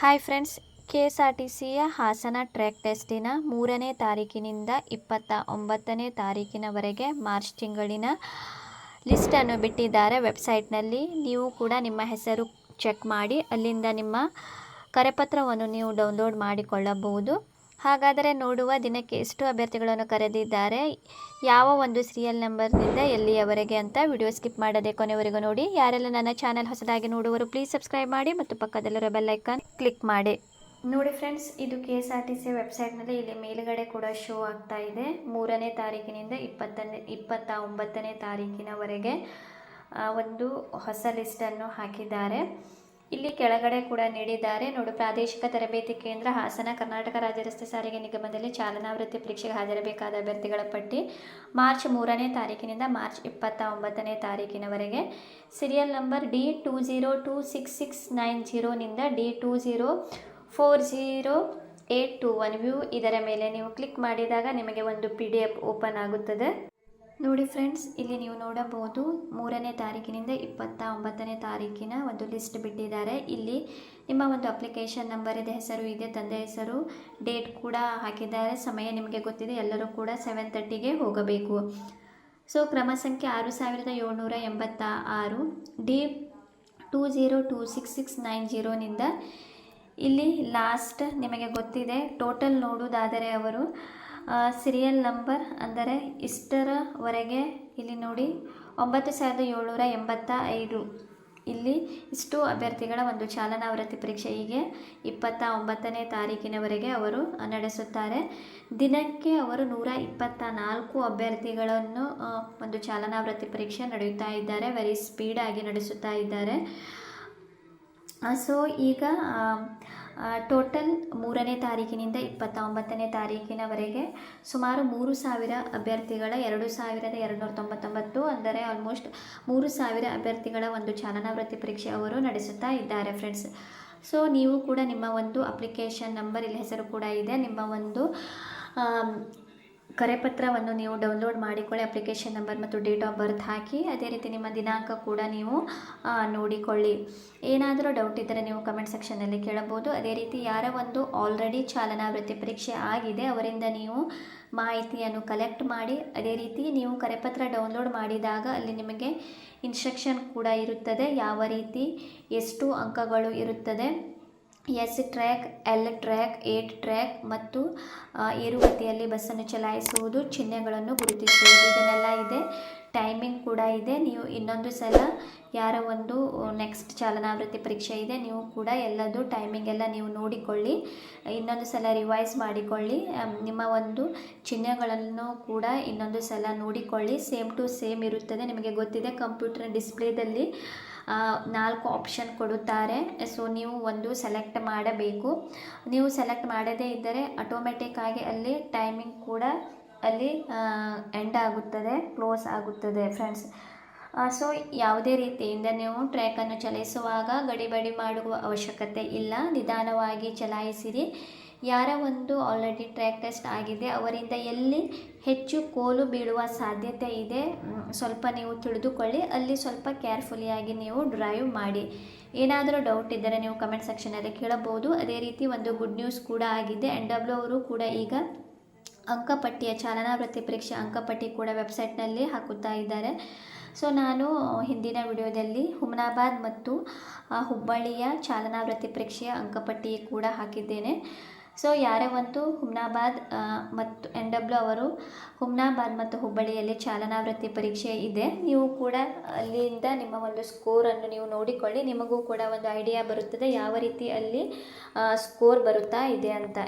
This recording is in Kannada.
Hi friends K S R T ಸಿಯ ಹಾಸನ ಟ್ರ್ಯಾಕ್ ಟೆಸ್ಟಿನ ಮೂರನೇ ತಾರೀಕಿನಿಂದ ಇಪ್ಪತ್ತ ಒಂಬತ್ತನೇ ತಾರೀಕಿನವರೆಗೆ ಮಾರ್ಚ್ ತಿಂಗಳಿನ ಲಿಸ್ಟನ್ನು ಬಿಟ್ಟಿದ್ದಾರೆ ವೆಬ್ಸೈಟ್ನಲ್ಲಿ ನೀವು ಕೂಡ ನಿಮ್ಮ ಹೆಸರು ಚೆಕ್ ಮಾಡಿ, ಅಲ್ಲಿಂದ ನಿಮ್ಮ ಕರೆಪತ್ರವನ್ನು ನೀವು ಡೌನ್ಲೋಡ್ ಮಾಡಿಕೊಳ್ಳಬಹುದು. ಹಾಗಾದರೆ ನೋಡುವ ದಿನಕ್ಕೆ ಎಷ್ಟು ಅಭ್ಯರ್ಥಿಗಳನ್ನು ಕರೆದಿದ್ದಾರೆ? ಯಾವ ಒಂದು ಸೀರಿಯಲ್ ನಂಬರ್ನಿಂದ ಎಲ್ಲಿಯವರೆಗೆ ಅಂತ ವಿಡಿಯೋ ಸ್ಕಿಪ್ ಮಾಡದೆ ಕೊನೆವರೆಗೂ ನೋಡಿ. ಯಾರೆಲ್ಲ ನನ್ನ ಚಾನಲ್ ಹೊಸದಾಗಿ ನೋಡುವರು ಪ್ಲೀಸ್ ಸಬ್ಸ್ಕ್ರೈಬ್ ಮಾಡಿ ಮತ್ತು ಪಕ್ಕದಲ್ಲಿರೋ ಬೆಲ್ ಐಕಾನ್ ಕ್ಲಿಕ್ ಮಾಡಿ. ನೋಡಿ ಫ್ರೆಂಡ್ಸ್ ಇದು K S R T C ವೆಬ್ಸೈಟ್ನಲ್ಲಿ ಇಲ್ಲಿ ಮೇಲುಗಡೆ ಕೂಡ ಶೋ ಆಗ್ತಾ ಇದೆ. ಮೂರನೇ ತಾರೀಕಿನಿಂದ ಇಪ್ಪತ್ತನೇ ಇಪ್ಪತ್ತ ಒಂಬತ್ತನೇ ತಾರೀಕಿನವರೆಗೆ ಒಂದು ಹೊಸ ಲಿಸ್ಟನ್ನು ಹಾಕಿದ್ದಾರೆ. ಇಲ್ಲಿ ಕೆಳಗಡೆ ಕೂಡ ನೀಡಿದ್ದಾರೆ. ನೋಡು, ಪ್ರಾದೇಶಿಕ ತರಬೇತಿ ಕೇಂದ್ರ ಹಾಸನ, ಕರ್ನಾಟಕ ರಾಜ್ಯ ರಸ್ತೆ ಸಾರಿಗೆ ನಿಗಮದಲ್ಲಿ ಚಾಲನಾ ವೃತ್ತಿ ಪರೀಕ್ಷೆಗೆ ಹಾಜರಬೇಕಾದ ಅಭ್ಯರ್ಥಿಗಳ ಪಟ್ಟಿ ಮಾರ್ಚ್ ಮೂರನೇ ತಾರೀಕಿನಿಂದ ಮಾರ್ಚ್ ಇಪ್ಪತ್ತ ಒಂಬತ್ತನೇ ತಾರೀಕಿನವರೆಗೆ. Serial number D two zero two six six nine ಜೀರೋನಿಂದ D two zero four zero eight two one view ಇದರ ಮೇಲೆ ನೀವು ಕ್ಲಿಕ್ ಮಾಡಿದಾಗ ನಿಮಗೆ ಒಂದು ಪಿ ಡಿ ಎಫ್ ಓಪನ್ ಆಗುತ್ತದೆ. ನೋಡಿ ಫ್ರೆಂಡ್ಸ್, ಇಲ್ಲಿ ನೀವು ನೋಡಬಹುದು ಮೂರನೇ ತಾರೀಕಿನಿಂದ ಇಪ್ಪತ್ತ ಒಂಬತ್ತನೇ ತಾರೀಕಿನ ಒಂದು ಲಿಸ್ಟ್ ಬಿಟ್ಟಿದ್ದಾರೆ. ಇಲ್ಲಿ ನಿಮ್ಮ ಒಂದು ಅಪ್ಲಿಕೇಶನ್ ನಂಬರ್ ಇದೆ, ಹೆಸರು ಇದೆ, ತಂದೆ ಹೆಸರು, ಡೇಟ್ ಕೂಡ ಹಾಕಿದ್ದಾರೆ. ಸಮಯ ನಿಮಗೆ ಗೊತ್ತಿದೆ, ಎಲ್ಲರೂ ಕೂಡ ಸೆವೆನ್ ತರ್ಟಿಗೆ ಹೋಗಬೇಕು. ಸೊ ಕ್ರಮ ಸಂಖ್ಯೆ ಆರು ಸಾವಿರದ ಏಳ್ನೂರ ಎಂಬತ್ತ ಆರು D two zero two six six nine ಜೀರೋನಿಂದ ಇಲ್ಲಿ ಲಾಸ್ಟ್ ನಿಮಗೆ ಗೊತ್ತಿದೆ. ಟೋಟಲ್ ನೋಡೋದಾದರೆ ಅವರು ಸೀರಿಯಲ್ ನಂಬರ್ ಅಂದರೆ ಇಷ್ಟರವರೆಗೆ ಇಲ್ಲಿ ನೋಡಿ, ಒಂಬತ್ತು ಸಾವಿರದ ಏಳ್ನೂರ ಎಂಬತ್ತ ಐದು. ಇಲ್ಲಿ ಇಷ್ಟು ಅಭ್ಯರ್ಥಿಗಳ ಒಂದು ಚಾಲನಾ ವೃತ್ತಿ ಪರೀಕ್ಷೆ ಹೀಗೆ ಇಪ್ಪತ್ತ ಒಂಬತ್ತನೇ ತಾರೀಕಿನವರೆಗೆ ಅವರು ನಡೆಸುತ್ತಾರೆ. ದಿನಕ್ಕೆ ಅವರು ನೂರ ಇಪ್ಪತ್ತ ನಾಲ್ಕು ಅಭ್ಯರ್ಥಿಗಳನ್ನು ಒಂದು ಚಾಲನಾ ವೃತ್ತಿ ಪರೀಕ್ಷೆ ನಡೆಯುತ್ತಾ ಇದ್ದಾರೆ. ವೆರಿ ಸ್ಪೀಡಾಗಿ ನಡೆಸುತ್ತಾ ಇದ್ದಾರೆ. ಸೊ ಈಗ ಟೋಟಲ್ ಮೂರನೇ ತಾರೀಕಿನಿಂದ ಇಪ್ಪತ್ತ ಒಂಬತ್ತನೇ ತಾರೀಕಿನವರೆಗೆ ಸುಮಾರು ಮೂರು ಸಾವಿರ ಅಭ್ಯರ್ಥಿಗಳ ಎರಡು ಸಾವಿರದ ಎರಡುನೂರ ತೊಂಬತ್ತೊಂಬತ್ತು ಅಂದರೆ ಆಲ್ಮೋಸ್ಟ್ ಮೂರು ಸಾವಿರ ಅಭ್ಯರ್ಥಿಗಳ ಒಂದು ಚಾಲನಾ ವೃತ್ತಿ ಪರೀಕ್ಷೆ ಅವರು ನಡೆಸುತ್ತಾ ಇದ್ದಾರೆ ಫ್ರೆಂಡ್ಸ್ ಸೊ ನೀವು ಕೂಡ ನಿಮ್ಮ ಒಂದು ಅಪ್ಲಿಕೇಶನ್ ನಂಬರ್ ಇಲ್ಲಿ ಹೆಸರು ಕೂಡ ಇದೆ. ನಿಮ್ಮ ಒಂದು ಕರೆಪತ್ರವನ್ನು ನೀವು ಡೌನ್ಲೋಡ್ ಮಾಡಿಕೊಳ್ಳಿ, ಅಪ್ಲಿಕೇಶನ್ ನಂಬರ್ ಮತ್ತು ಡೇಟ್ ಆಫ್ ಬರ್ತ್ ಹಾಕಿ, ಅದೇ ರೀತಿ ನಿಮ್ಮ ದಿನಾಂಕ ಕೂಡ ನೀವು ನೋಡಿಕೊಳ್ಳಿ. ಏನಾದರೂ ಡೌಟ್ ಇದ್ದರೆ ನೀವು ಕಮೆಂಟ್ ಸೆಕ್ಷನಲ್ಲಿ ಕೇಳಬಹುದು. ಅದೇ ರೀತಿ ಯಾರ ಒಂದು ಆಲ್ರೆಡಿ ಚಾಲನಾ ವೃತ್ತಿ ಪರೀಕ್ಷೆ ಆಗಿದೆ, ಅವರಿಂದ ನೀವು ಮಾಹಿತಿಯನ್ನು ಕಲೆಕ್ಟ್ ಮಾಡಿ, ಅದೇ ರೀತಿ ನೀವು ಕರೆಪತ್ರ ಡೌನ್ಲೋಡ್ ಮಾಡಿದಾಗ ಅಲ್ಲಿ ನಿಮಗೆ ಇನ್ಸ್ಟ್ರಕ್ಷನ್ ಕೂಡ ಇರುತ್ತದೆ, ಯಾವ ರೀತಿ, ಎಷ್ಟು ಅಂಕಗಳು ಇರುತ್ತದೆ. S track L track eight track ಮತ್ತು ಏರುಗತಿಯಲ್ಲಿ ಬಸ್ಸನ್ನು ಚಲಾಯಿಸುವುದು ಚಿಹ್ನೆಗಳನ್ನು ಗುರುತಿಸುವುದು. ಇದನ್ನೆಲ್ಲ ಇದೆ. ಟೈಮಿಂಗ್ ಕೂಡ ಇದೆ. ನೀವು ಇನ್ನೊಂದು ಸಲ ಯಾರ ಒಂದು ನೆಕ್ಸ್ಟ್ ಚಾಲನಾವೃತ್ತಿ ಪರೀಕ್ಷೆ ಇದೆ. ನೀವು ಕೂಡ ಎಲ್ಲದು ಟೈಮಿಂಗ್ ಎಲ್ಲ ನೀವು ನೋಡಿಕೊಳ್ಳಿ. ಇನ್ನೊಂದು ಸಲ ರಿವೈಸ್ ಮಾಡಿಕೊಳ್ಳಿ. ನಿಮ್ಮ ಒಂದು ಚಿಹ್ನೆಗಳನ್ನು ಕೂಡ ಇನ್ನೊಂದು ಸಲ ನೋಡಿಕೊಳ್ಳಿ. ಸೇಮ್ ಟು ಸೇಮ್ ಇರುತ್ತದೆ. ನಿಮಗೆ ಗೊತ್ತಿದೆ ಕಂಪ್ಯೂಟರ್ ಡಿಸ್ಪ್ಲೇದಲ್ಲಿ ನಾಲ್ಕು ಆಪ್ಷನ್ ಕೊಡುತ್ತಾರೆ. ಸೊ ನೀವು ಒಂದು ಸೆಲೆಕ್ಟ್ ಮಾಡಬೇಕು. ನೀವು ಸೆಲೆಕ್ಟ್ ಮಾಡದೇ ಇದ್ದರೆ ಆಟೋಮೆಟಿಕ್ ಆಗಿ ಅಲ್ಲಿ ಟೈಮಿಂಗ್ ಕೂಡ ಅಲ್ಲಿ ಎಂಡ್ ಆಗುತ್ತದೆ ಕ್ಲೋಸ್ ಆಗುತ್ತದೆ ಫ್ರೆಂಡ್ಸ್ ಸೊ ಯಾವುದೇ ರೀತಿಯಿಂದ ನೀವು ಟ್ರ್ಯಾಕನ್ನು ಚಲಾಯಿಸುವಾಗ ಗಡಿಬಡಿ ಮಾಡುವ ಅವಶ್ಯಕತೆ ಇಲ್ಲ. ನಿಧಾನವಾಗಿ ಚಲಾಯಿಸಿರಿ. ಯಾರ ಒಂದು ಆಲ್ರೆಡಿ ಟ್ರ್ಯಾಕ್ ಟೆಸ್ಟ್ ಆಗಿದೆ, ಅವರಿಂದ ಎಲ್ಲಿ ಹೆಚ್ಚು ಕೋಲು ಬೀಳುವ ಸಾಧ್ಯತೆ ಇದೆ ಸ್ವಲ್ಪ ನೀವು ತಿಳಿದುಕೊಳ್ಳಿ. ಅಲ್ಲಿ ಸ್ವಲ್ಪ ಕೇರ್ಫುಲಿಯಾಗಿ ನೀವು ಡ್ರೈವ್ ಮಾಡಿ. ಏನಾದರೂ ಡೌಟ್ ಇದ್ದರೆ ನೀವು ಕಮೆಂಟ್ ಸೆಕ್ಷನಲ್ಲಿ ಕೇಳಬಹುದು. ಅದೇ ರೀತಿ ಒಂದು ಗುಡ್ ನ್ಯೂಸ್ ಕೂಡ ಆಗಿದೆ. ಎನ್ ಡಬ್ಲ್ಯೂ ಅವರು ಕೂಡ ಈಗ ಅಂಕಪಟ್ಟಿಯ ಚಾಲನಾ ವೃತ್ತಿ ಪರೀಕ್ಷೆ ಅಂಕಪಟ್ಟಿ ಕೂಡ ವೆಬ್ಸೈಟ್ನಲ್ಲಿ ಹಾಕುತ್ತಾ ಇದ್ದಾರೆ. ಸೊ, ನಾನು ಹಿಂದಿನ ವಿಡಿಯೋದಲ್ಲಿ ಹುಮನಾಬಾದ್ ಮತ್ತು ಹುಬ್ಬಳ್ಳಿಯ ಚಾಲನಾ ವೃತ್ತಿ ಪರೀಕ್ಷೆಯ ಅಂಕಪಟ್ಟಿ ಕೂಡ ಹಾಕಿದ್ದೇನೆ. ಸೊ, ಯಾರೇ ಒಂದು ಹುಮ್ನಾಬಾದ್ ಮತ್ತು ಎನ್ ಡಬ್ಲ್ಯೂ ಅವರು ಹುಮ್ನಾಬಾದ್ ಮತ್ತು ಹುಬ್ಬಳ್ಳಿಯಲ್ಲಿ ಚಾಲನಾ ವೃತ್ತಿ ಪರೀಕ್ಷೆ ಇದೆ. ನೀವು ಕೂಡ ಅಲ್ಲಿಂದ ನಿಮ್ಮ ಒಂದು ಸ್ಕೋರನ್ನು ನೀವು ನೋಡಿಕೊಳ್ಳಿ. ನಿಮಗೂ ಕೂಡ ಒಂದು ಐಡಿಯಾ ಬರುತ್ತದೆ ಯಾವ ರೀತಿ ಅಲ್ಲಿ ಸ್ಕೋರ್ ಬರುತ್ತಾ ಇದೆ ಅಂತ.